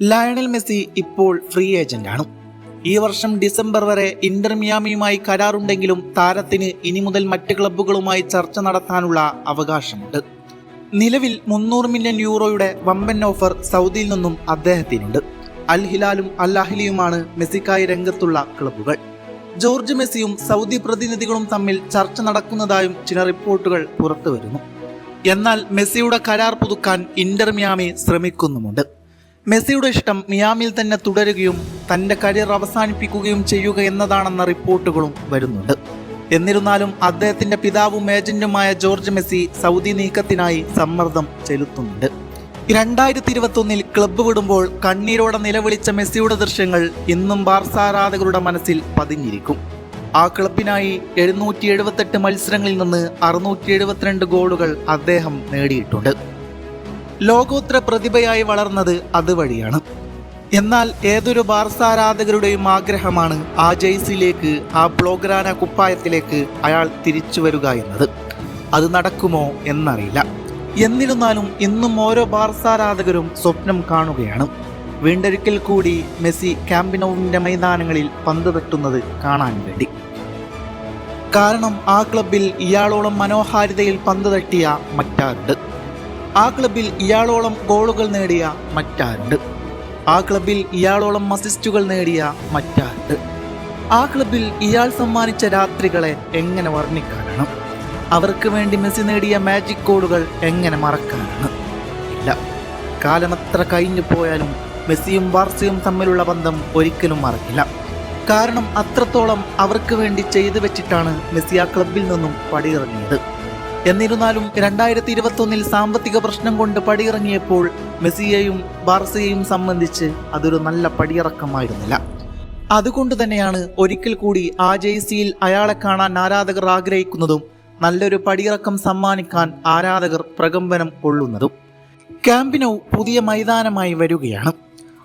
Lionel Messi ഇപ്പോൾ free ഏജന്റാണ് ഈ വർഷം ഡിസംബർ വരെ ഇന്റർ മിയാമിയുമായി കരാറുണ്ടെങ്കിലും താരത്തിന് ഇനി മുതൽ മറ്റ് ക്ലബ്ബുകളുമായി ചർച്ച നടത്താനുള്ള അവകാശമുണ്ട്. നിലവിൽ മുന്നൂറ് മില്യൺ യൂറോയുടെ വമ്പൻ ഓഫർ സൗദിയിൽ നിന്നും അദ്ദേഹത്തിനുണ്ട്. അൽ ഹിലാലും അൽ അഹ്ലിയുമാണ് മെസ്സിക്കായി രംഗത്തുള്ള ക്ലബ്ബുകൾ ജോർജ് മെസ്സിയും സൗദി പ്രതിനിധികളും തമ്മിൽ ചർച്ച നടക്കുന്നതായും ചില റിപ്പോർട്ടുകൾ പുറത്തുവരുന്നു. എന്നാൽ മെസ്സിയുടെ കരാർ പുതുക്കാൻ ഇന്റർ മിയാമി ശ്രമിക്കുന്നുമുണ്ട്. മെസ്സിയുടെ ഇഷ്ടം മിയാമിൽ തന്നെ തുടരുകയും തന്റെ കരിയർ അവസാനിപ്പിക്കുകയും ചെയ്യുക എന്നതാണെന്ന റിപ്പോർട്ടുകളും വരുന്നുണ്ട്. എന്നിരുന്നാലും അദ്ദേഹത്തിന്റെ പിതാവും ഏജന്റുമായ ജോർജ് മെസ്സി സൗദി നീക്കത്തിനായി സമ്മർദ്ദം ചെലുത്തുന്നുണ്ട്. രണ്ടായിരത്തി ഇരുപത്തൊന്നിൽ ക്ലബ്ബ് വിടുമ്പോൾ കണ്ണീരോടെ നിലവിളിച്ച മെസ്സിയുടെ ദൃശ്യങ്ങൾ ഇന്നും ബാർസ ആരാധകരുടെ മനസ്സിൽ പതിഞ്ഞിരിക്കും. ആ ക്ലബിനായി എഴുന്നൂറ്റി എഴുപത്തെട്ട് മത്സരങ്ങളിൽ നിന്ന് അറുന്നൂറ്റി എഴുപത്തിരണ്ട് ഗോളുകൾ അദ്ദേഹം നേടിയിട്ടുണ്ട്. ലോകോത്തര പ്രതിഭയായി വളർന്നത് അതുവഴിയാണ് എന്നാൽ ഏതൊരു ബാർസാരാധകരുടെയും ആഗ്രഹമാണ് ആ ജയ്സിലേക്ക് ആ ബ്ലോഗ്രാന കുപ്പായത്തിലേക്ക് അയാൾ തിരിച്ചു വരിക എന്നത്. അത് നടക്കുമോ എന്നറിയില്ല. എന്നിരുന്നാലും ഇന്നും ഓരോ ബാർസാരാധകരും സ്വപ്നം കാണുകയാണ്. വീണ്ടൊരിക്കൽ കൂടി മെസ്സി ക്യാമ്പിനോവിന്റെ മൈതാനങ്ങളിൽ പന്ത് തട്ടുന്നത് കാണാൻ വേണ്ടി. കാരണം ആ ക്ലബിൽ ഇയാളോളം മനോഹാരിതയിൽ പന്ത് തട്ടിയ മറ്റാരുണ്ട്. ആ ക്ലബിൽ ഇയാളോളം ഗോളുകൾ നേടിയ മറ്റാരുണ്ട്? ആ ക്ലബിൽ ഇയാളോളം അസിസ്റ്റുകൾ നേടിയ മറ്റാരുണ്ട്? ആ ക്ലബിൽ ഇയാൾ സമ്മാനിച്ച രാത്രികളെ എങ്ങനെ വർണിക്കാനാണ്? അവർക്ക് വേണ്ടി മെസ്സി നേടിയ മാജിക് ഗോളുകൾ എങ്ങനെ മറക്കാനാണ്? ഇല്ല. കാലമത്ര കഴിഞ്ഞു പോയാലും മെസ്സിയും ബാർസയും തമ്മിലുള്ള ബന്ധം ഒരിക്കലും മറക്കില്ല. കാരണം അത്രത്തോളം അവർക്ക് വേണ്ടി ചെയ്തു വെച്ചിട്ടാണ് മെസ്സി ആ ക്ലബിൽ നിന്നും പടിയിറങ്ങിയത്. എന്നിരുന്നാലും രണ്ടായിരത്തി ഇരുപത്തൊന്നിൽ സാമ്പത്തിക പ്രശ്നം കൊണ്ട് പടിയിറങ്ങിയപ്പോൾ മെസ്സിയെയും ബാർസയെയും സംബന്ധിച്ച് അതൊരു നല്ല പടിയിറക്കമായിരുന്നില്ല. അതുകൊണ്ട് തന്നെയാണ് ഒരിക്കൽ കൂടി ആ ജേഴ്സിയിൽ അയാളെ കാണാൻ ആരാധകർ ആഗ്രഹിക്കുന്നതും നല്ലൊരു പടിയിറക്കം സമ്മാനിക്കാൻ ആരാധകർ പ്രകമ്പനം കൊള്ളുന്നതും. ക്യാമ്പിനോ പുതിയ മൈതാനമായി വരികയാണ്.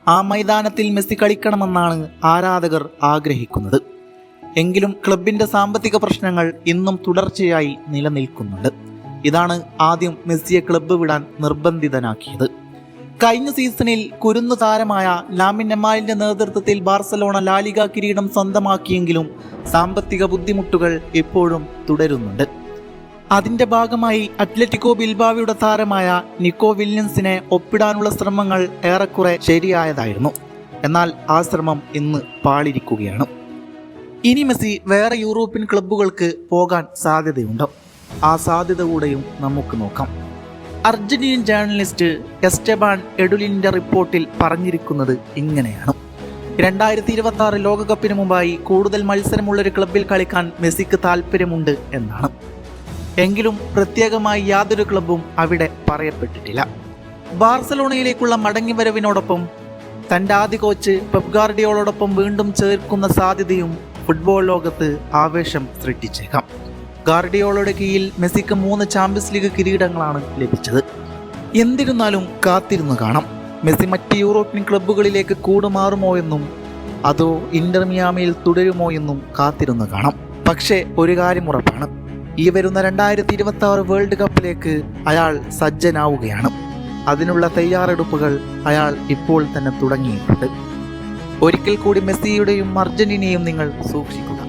ആ മൈതാനത്തിൽ മെസ്സി കളിക്കണമെന്നാണ് ആരാധകർ ആഗ്രഹിക്കുന്നത്. എങ്കിലും ക്ലബിന്റെ സാമ്പത്തിക പ്രശ്നങ്ങൾ ഇന്നും തുടർച്ചയായി നിലനിൽക്കുന്നുണ്ട്. ഇതാണ് ആദ്യം മെസ്സിയെ ക്ലബ്ബ് വിടാൻ നിർബന്ധിതനാക്കിയത്. കഴിഞ്ഞ സീസണിൽ കുരുന്നു താരമായ ലാമിൻ നെമാലിന്റെ നേതൃത്വത്തിൽ ബാർസലോണ ലാലിക കിരീടം സ്വന്തമാക്കിയെങ്കിലും സാമ്പത്തിക ബുദ്ധിമുട്ടുകൾ ഇപ്പോഴും തുടരുന്നുണ്ട്. അതിന്റെ ഭാഗമായി അത്ലറ്റിക്കോ ബിൽബാവിയുടെ താരമായ നിക്കോ വില്യംസിനെ ഒപ്പിടാനുള്ള ശ്രമങ്ങൾ ഏറെക്കുറെ ശരിയായതായിരുന്നു. എന്നാൽ ആ ശ്രമം ഇന്ന് പാളിരിക്കുകയാണ്. ഇനി മെസ്സി വേറെ യൂറോപ്യൻ ക്ലബ്ബുകൾക്ക് പോകാൻ സാധ്യതയുണ്ട്? ആ സാധ്യത കൂടെയും നമുക്ക് നോക്കാം. അർജന്റീനിയൻ ജേർണലിസ്റ്റ് എസ്റ്റബാൻ എഡുലിന്റെ റിപ്പോർട്ടിൽ പറഞ്ഞിരിക്കുന്നത് ഇങ്ങനെയാണ്. രണ്ടായിരത്തി ഇരുപത്തി ആറ് ലോകകപ്പിന് മുമ്പായി കൂടുതൽ മത്സരമുള്ള ഒരു ക്ലബിൽ കളിക്കാൻ മെസ്സിക്ക് താല്പര്യമുണ്ട് എന്നാണ്. എങ്കിലും പ്രത്യേകമായി യാതൊരു ക്ലബും അവിടെ പറയപ്പെട്ടിട്ടില്ല. ബാർസലോണയിലേക്കുള്ള മടങ്ങിവരവിനോടൊപ്പം തന്റെ ആദ്യ കോച്ച് പെപ്ഗാർഡിയോളോടൊപ്പം വീണ്ടും ചേർക്കുന്ന സാധ്യതയും ഫുട്ബോൾ ലോകത്ത് ആവേശം സൃഷ്ടിച്ചേക്കാം. ഗാർഡിയോളയുടെ കീഴിൽ മെസ്സിക്ക് മൂന്ന് ചാമ്പ്യൻസ് ലീഗ് കിരീടങ്ങളാണ് ലഭിച്ചത്. എന്നിരുന്നാലും കാത്തിരുന്ന് കാണാം. മെസ്സി മറ്റ് യൂറോപ്യൻ ക്ലബ്ബുകളിലേക്ക് കൂടുമാറുമോ എന്നും അതോ ഇന്റർ മിയാമിയിൽ തുടരുമോ എന്നും കാത്തിരുന്ന് കാണാം. പക്ഷേ ഒരു കാര്യം ഉറപ്പാണ്. ഈ വരുന്ന രണ്ടായിരത്തി ഇരുപത്തി ആറ് വേൾഡ് കപ്പിലേക്ക് അയാൾ സജ്ജനാവുകയാണ്. അതിനുള്ള തയ്യാറെടുപ്പുകൾ അയാൾ ഇപ്പോൾ തന്നെ തുടങ്ങിയിട്ടുണ്ട്. ഒരിക്കൽ കൂടി മെസ്സിയുടെയും അർജന്റീനയും നിങ്ങൾ സൂക്ഷിക്കുക.